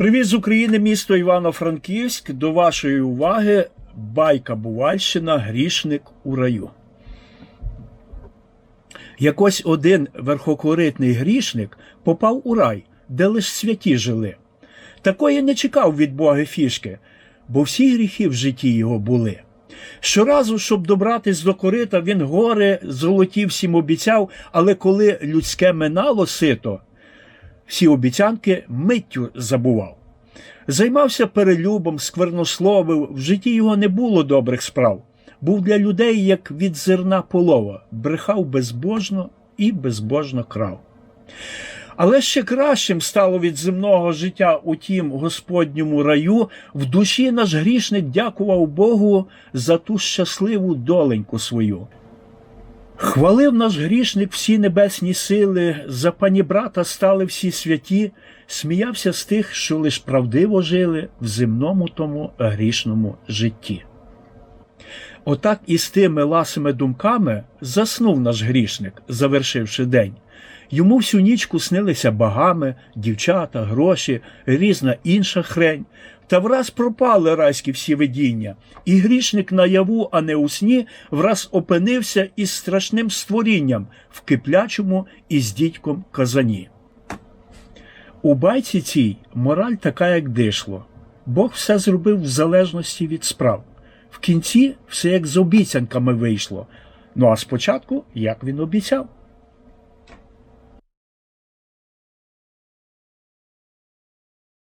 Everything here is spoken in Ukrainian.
Привіт з України, місто Івано-Франківськ. До вашої уваги байка Бувальщина, грішник у раю. Якось один верхокоритний грішник попав у рай, де лиш святі жили. Такої не чекав від Бога фішки, бо всі гріхи в житті його були. Щоразу, щоб добратись до корита, він гори золоті всім обіцяв, але коли людське минало сито, всі обіцянки миттю забував. Займався перелюбом, сквернословив, в житті його не було добрих справ. Був для людей, як від зерна полова, брехав безбожно і безбожно крав. Але ще кращим стало від земного життя у тім Господньому раю, в душі наш грішник дякував Богу за ту щасливу доленьку свою. Хвалив наш грішник всі небесні сили, за пані брата стали всі святі, сміявся з тих, що лиш правдиво жили в земному тому грішному житті. Отак і з тими ласими думками заснув наш грішник, завершивши день. Йому всю нічку снилися багами, дівчата, гроші, різна інша хрень. Та враз пропали райські всі видіння, і грішник наяву, а не у сні, враз опинився із страшним створінням в киплячому із дідьком казані. У байці цій мораль така, як дишло. Бог все зробив в залежності від справ. В кінці все як з обіцянками вийшло. Ну а спочатку, як він обіцяв.